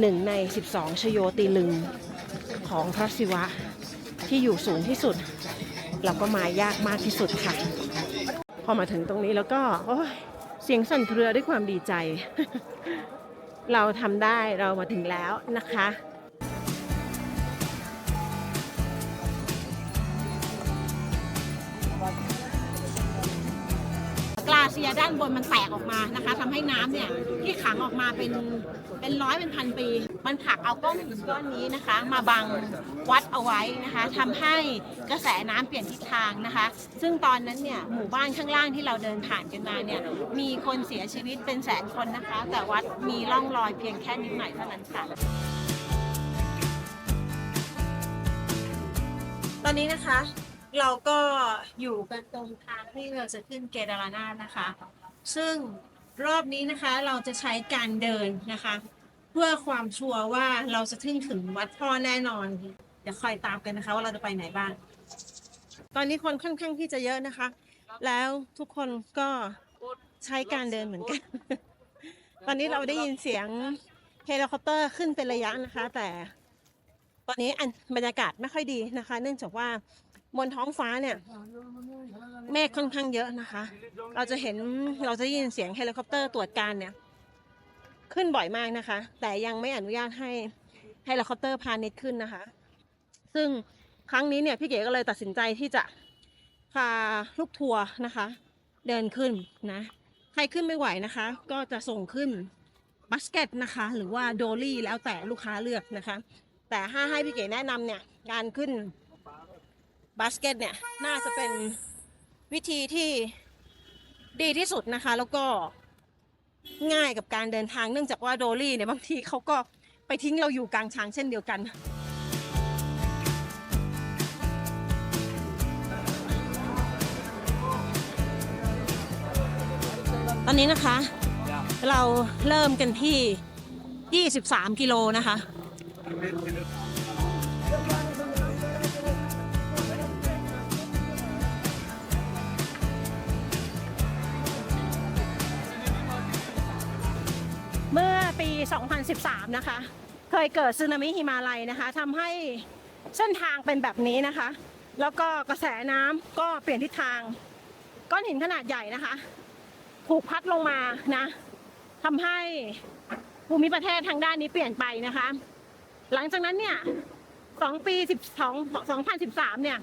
หนึ่งใน 12 ชโยตีลึงของพระศิวะที่อยู่สูงที่สุด เราก็มายากมากที่สุดค่ะ พอมาถึงตรงนี้แล้วก็โอ้ยเสียงสั่นเครือด้วยความดีใจ เราทำได้เรามาถึงแล้วนะคะ เซียด้านบนมันแตกออกมานะคะทำให้น้ำเนี่ยที่ขังออกมาเป็นเป็นร้อยเป็นพันปี มันผลักเอาก้อนหินก้อนนี้นะคะ มาบังวัดเอาไว้นะคะทำให้กระแสน้ำเปลี่ยนทิศทางนะคะ ซึ่งตอนนั้นเนี่ยหมู่บ้านข้างล่างที่เราเดินผ่านกันมาเนี่ยมีคนเสียชีวิตเป็นแสนคนนะคะ แต่วัดมีร่องรอยเพียงแค่นิดหน่อยเท่านั้นค่ะตอนนี้นะคะ เราก็อยู่กันตรงทางที่เราจะขึ้นเกดารานานะคะ ซึ่งรอบนี้นะคะเราจะใช้การเดินนะคะ เพื่อความชัวร์ว่าเราจะถึงถึงวัดพ่อแน่นอนเดี๋ยวคอยตามกันนะคะ ว่าเราจะไปไหนบ้าง ตอนนี้คนค่อนข้างที่จะเยอะนะคะ แล้วทุกคนก็ใช้การเดินเหมือนกัน ตอนนี้เราได้ยินเสียงเฮลิคอปเตอร์ขึ้นเป็นระยะนะคะ แต่ตอนนี้อันบรรยากาศไม่ค่อยดีนะคะ เนื่องจากว่า บนท้องฟ้าเนี่ย เมฆค่อนข้างเยอะนะคะ เราจะเห็นเราจะได้ยินเสียงเฮลิคอปเตอร์ตรวจการเนี่ย ขึ้นบ่อยมากนะคะ แต่ยังไม่อนุญาตให้เฮลิคอปเตอร์พาณิชย์ขึ้นนะคะ ซึ่งครั้งนี้เนี่ยพี่เก๋ก็เลยตัดสินใจที่จะพาลูกทัวร์นะคะ เดินขึ้นนะ ใครขึ้นไม่ไหวนะคะ ก็จะส่งขึ้นบัสเกตนะคะ หรือว่าโดลี่แล้วแต่ลูกค้าเลือกนะคะ แต่ถ้าให้พี่เก๋แนะนำเนี่ยการขึ้น บาสเกตเนี่ยน่าจะเป็นวิธีที่ดีที่สุดนะคะ แล้วก็ง่ายกับการเดินทางเนื่องจากว่าโดลี่เนี่ยบางทีเขาก็ไปทิ้งเราอยู่กลางทางเช่นเดียวกัน ตอนนี้นะคะ เราเริ่มกันที่ 23 กิโลนะคะ ปี 2013 นะคะ เคยเกิดสึนามิหิมาลัยนะคะทำให้เส้นทางเป็นแบบนี้นะคะ แล้วก็กระแสน้ำก็เปลี่ยนทิศทาง ก้อนหินขนาดใหญ่นะคะ ถูกพัดลงมานะทำให้ภูมิประเทศทางด้านนี้เปลี่ยนไปนะคะ หลังจากนั้นเนี่ยสองปีสิบสองสองพันสิบสามเนี่ย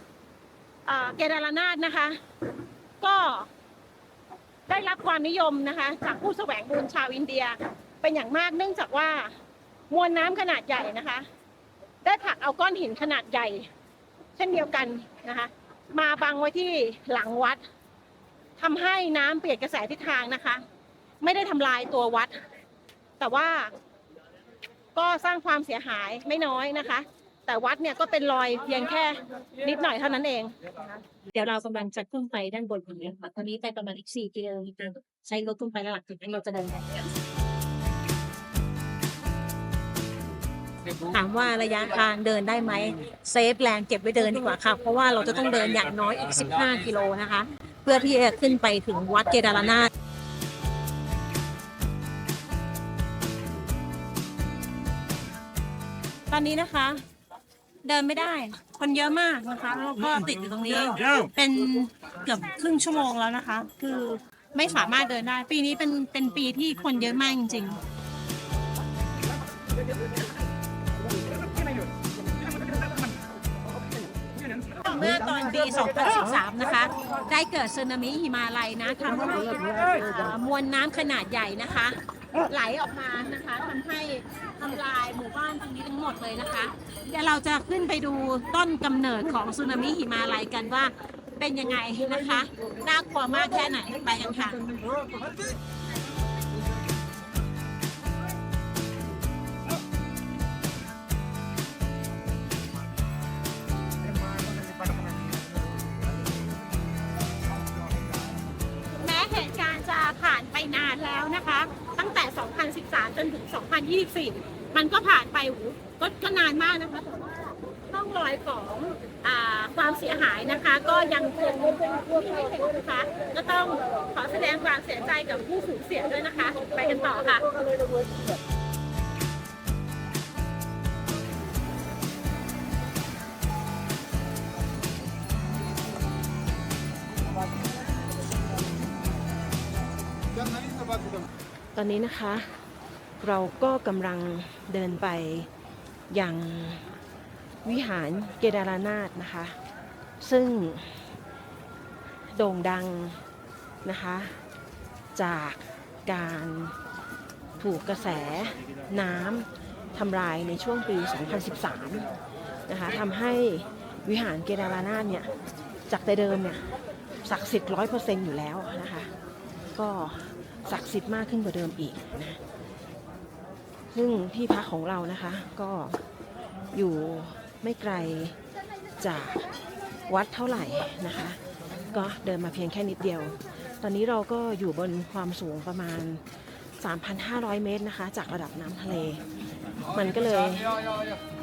เกดาลานาดนะคะ ก็ได้รับความนิยมนะคะ จากผู้แสวงบุญชาวอินเดีย เป็นอย่างมากเนื่องจากว่ามวลน้ำขนาดใหญ่นะคะ ได้ผลักเอาก้อนหินขนาดใหญ่ เช่นเดียวกันนะคะ มาบังไว้ที่หลังวัดทำให้น้ำเปลี่ยนกระแสทิศทางนะคะ ไม่ได้ทำลายตัววัด แต่ว่าก็สร้างความเสียหายไม่น้อยนะคะ แต่วัดเนี่ยก็เป็นรอยเพียงแค่นิดหน่อยเท่านั้นเอง เดี๋ยวเรากำลังจะขึ้นไปด้านบนนี้ค่ะตอนนี้ไปประมาณอีกสี่กิโลเมตรใช้รถขึ้นไปแล้วหลังจากนั้นเราจะเดินไป ถามว่าระยะทางเดินได้ไหมเซฟแรงเก็บไว้เดินดีกว่าค่ะ เพราะว่าเราจะต้องเดินอย่างน้อยอีก 15 กิโลนะคะ เพื่อที่จะขึ้นไปถึงวัดเกดาลานาถตอนนี้นะคะ เดินไม่ได้ คนเยอะมากนะคะแล้วก็ติดอยู่ตรงนี้ เป็นเกือบครึ่งชั่วโมงแล้วนะคะ คือไม่สามารถเดินได้ ปีนี้เป็นเป็นปีที่คนเยอะมากจริงๆ เมื่อตอนปี 2013 นะคะ ได้เกิดสึนามิหิมาลัยนะทำให้มวลน้ำขนาดใหญ่นะคะ ไหลออกมานะคะทำให้ทำลายหมู่บ้านตรงนี้ทั้งหมดเลยนะคะ เดี๋ยวเราจะขึ้นไปดูต้นกำเนิดของสึนามิหิมาลัยกันว่าเป็นยังไงนะคะ น่ากลัวมากแค่ไหนไปกันค่ะ นะคะ ตั้งแต่ 2013 จนถึง 2024 มันก็ผ่านไปโอ้โหก็ก็นานมากนะคะแต่ว่าร่องรอยของอาความเสียหายนะคะ ก็ยังคงไม่เห็นนะคะ ก็ต้องขอแสดงความเสียใจกับผู้สูญเสียด้วยนะคะ ไปกันต่อค่ะ ตอนนี้นะคะ เราก็กำลังเดินไปยังวิหารเกดารานาถนะคะ ซึ่งโด่งดังนะคะ จากการถูกกระแสน้ำทำลายในช่วงปี 2013 นะคะทำให้วิหารเกดารานาถเนี่ยจากแต่เดิมเนี่ยศักดิ์สิทธิ์ร้อยเปอร์เซ็นต์อยู่แล้วนะคะ ก็ ศักดิ์สิทธิ์มากขึ้นกว่าเดิมอีกนะซึ่งที่พักของเรานะคะ ก็อยู่ไม่ไกลจากวัดเท่าไหร่นะคะ ก็เดินมาเพียงแค่นิดเดียว ตอนนี้เราก็อยู่บนความสูงประมาณ 3,500 เมตรนะคะ จากระดับน้ำทะเล มันก็เลย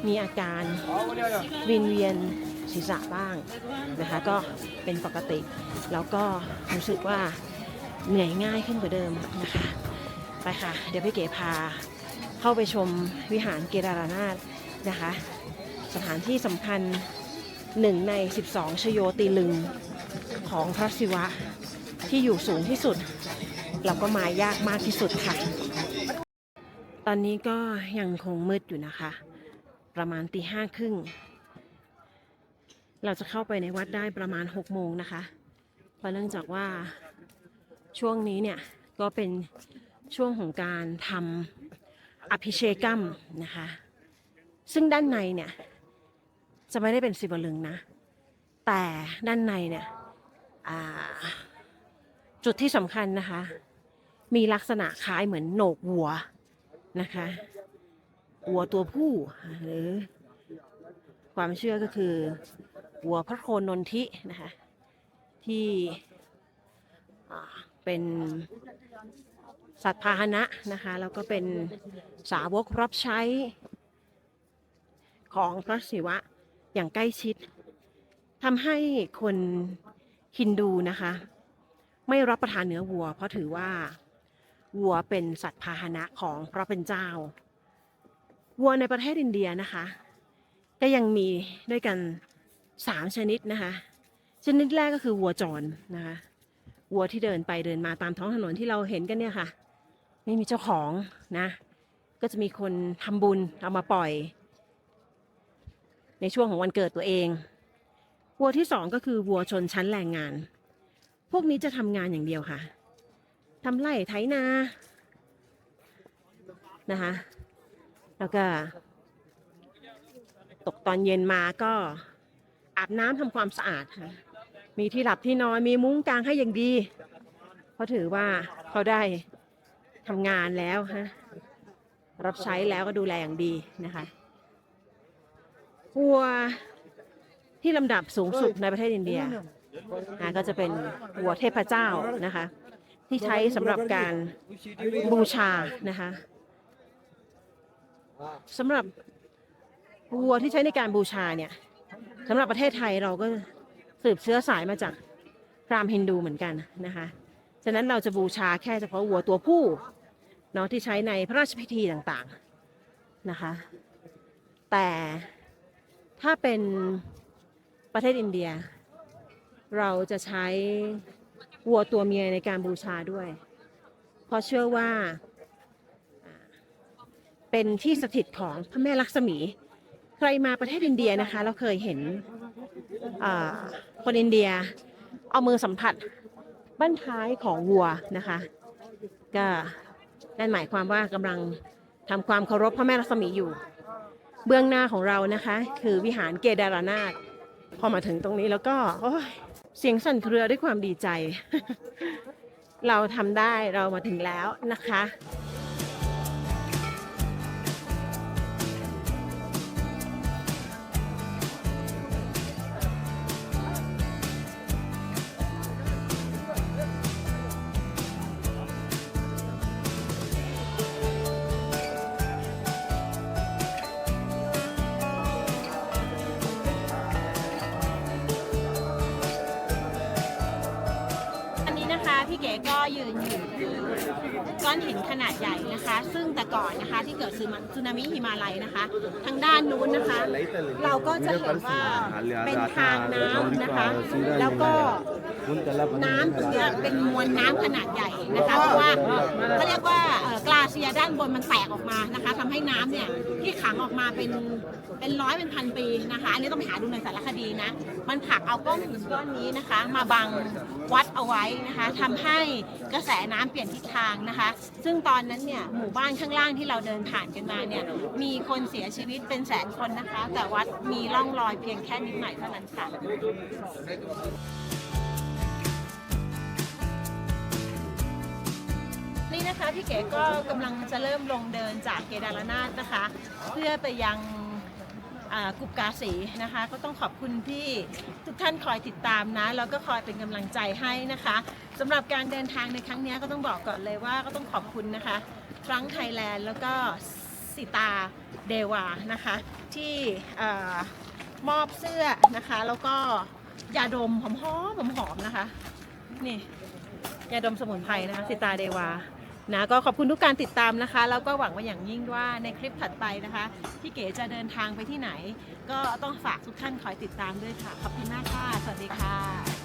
มีอาการวินเวียนศีรษะบ้างนะคะ ก็เป็นปกติ แล้วก็รู้สึกว่า เหนื่อยง่ายขึ้นกว่าเดิมนะคะ ไปค่ะ เดี๋ยวพี่เก๋พาเข้าไปชมวิหารเกดารานาถนะคะ สถานที่สำคัญหนึ่งใน 12 ชโยติลึงของพระศิวะที่อยู่สูงที่สุด เราก็มายากมากที่สุดค่ะ ตอนนี้ก็ยังคงมืดอยู่นะคะ ประมาณตีห้าครึ่ง เราจะเข้าไปในวัดได้ประมาณ6โมงนะคะ เพราะเนื่องจากว่า ช่วงนี้เนี่ยก็เป็นช่วงของการทำอภิเชกัมนะคะ ซึ่งด้านในเนี่ยจะไม่ได้เป็นสิวลึงนะ แต่ด้านในเนี่ยจุดที่สำคัญนะคะ มีลักษณะคล้ายเหมือนโหนกวัวนะคะวัวตัวผู้หรือความเชื่อก็คือวัวพระโคนนนทินะคะที่ เป็นสัตว์พาหนะนะคะ แล้วก็เป็นสาวกรับใช้ของพระศิวะอย่างใกล้ชิดทำให้คนฮินดูนะคะ ไม่รับประทานเนื้อวัว เพราะถือว่าวัวเป็นสัตว์พาหนะของพระเป็นเจ้า วัวในประเทศอินเดียนะคะ ก็ยังมีด้วยกันสามชนิดนะคะ ชนิดแรกก็คือวัวจรนะคะ วัวที่เดินไปเดินมาตามท้องถนนที่เราเห็นกันเนี่ยค่ะ ไม่มีเจ้าของนะ ก็จะมีคนทำบุญเอามาปล่อย ในช่วงของวันเกิดตัวเอง วัวที่สองก็คือวัวชนชั้นแรงงาน พวกนี้จะทำงานอย่างเดียวค่ะทำไร่ไถนานะคะ แล้วก็ ตกตอนเย็นมาก็อาบน้ำทำความสะอาดค่ะ มีที่หลับที่นอนมีมุ้งกางให้อย่างดีเพราะถือว่าเขาได้ทำงานแล้วฮะรับใช้แล้วก็ดูแลอย่างดีนะคะวัวที่ลำดับสูงสุดในประเทศอินเดียนะก็จะเป็นวัวเทพเจ้านะคะ ที่ใช้สำหรับการบูชานะคะสำหรับวัวที่ใช้ในการบูชาเนี่ยสำหรับประเทศไทยเราก็ สืบเชื้อสายมาจากพราหมณ์ฮินดูเหมือนกันนะคะฉะนั้นเราจะบูชาแค่เฉพาะวัวตัวผู้เนาะที่ใช้ในพระราชพิธีต่างๆนะคะ แต่ถ้าเป็นประเทศอินเดีย เราจะใช้วัวตัวเมียในการบูชาด้วย เพราะเชื่อว่าเป็นที่สถิตของพระแม่ลักษมี ใครมาประเทศอินเดียนะคะ เราเคยเห็นอ่า คนอินเดีย เอามือสัมผัสบั้นท้ายของวัวนะคะ ก็นั่นหมายความว่ากำลังทำความเคารพพระแม่ลักษมีอยู่ เบื้องหน้าของเรานะคะ คือวิหารเกดารานาถพอมาถึงตรงนี้แล้วก็เสียงสั่นเครือด้วยความดีใจ เราทำได้เรามาถึงแล้วนะคะ อันนี้นะคะพี่เก้อนหินขนาดใหญ่นะคะ ซึ่งแต่ก่อนนะคะที่เกิดสึนามิหิมาลัยนะคะ ทางด้านนู้นนะคะ เราก็จะเห็นว่าเป็นทางน้ำนะคะ แล้วก็น้ำตรงนี้เป็นมวลน้ำขนาดใหญ่นะคะเพราะว่าเขาเรียกว่ากลาเซียด้านบนมันแตกออกมานะคะทำให้น้ำเนี่ยที่ขังออกมาเป็นเป็นร้อยเป็นพันปีนะคะอันนี้ต้องไปหาดูในสารคดีนะมันผลักเอาก้อนหินก้อนนี้นะคะ มาบังวัดเอาไว้นะคะทำให้กระแสน้ำเปลี่ยนทิศทางนะคะซึ่งตอนนั้นเนี่ยหมู่บ้านข้างล่างที่เราเดินผ่านกันมาเนี่ยมีคนเสียชีวิตเป็นแสนคนนะคะ แต่วัดมีร่องรอยเพียงแค่นิดหน่อยเท่านั้นค่ะนี่นะคะพี่เก๋ก็กำลังจะเริ่มลงเดินจากเกดาลนาดนะคะ เพื่อไปยัง อ่ากุบกาสีนะคะ ก็ต้องขอบคุณที่ทุกท่านคอยติดตามนะแล้วก็คอยเป็นกำลังใจให้นะคะสำหรับการเดินทางในครั้งนี้ก็ต้องบอกก่อนเลยว่าก็ต้องขอบคุณนะคะครั้งไทยแลนด์แล้วก็สิตาเดวานะคะที่มอบเสื้อนะคะ แล้วก็ยาดมหอมๆหอมนะคะ นี่ยาดมสมุนไพรนะคะสิตาเดวา นะก็ขอบคุณทุกการติดตามนะคะ แล้วก็หวังว่าอย่างยิ่งว่าในคลิปถัดไปนะคะพี่เก๋จะเดินทางไปที่ไหน ก็ต้องฝากทุกท่านคอยติดตามด้วยค่ะ ขอบคุณมากค่ะ สวัสดีค่ะ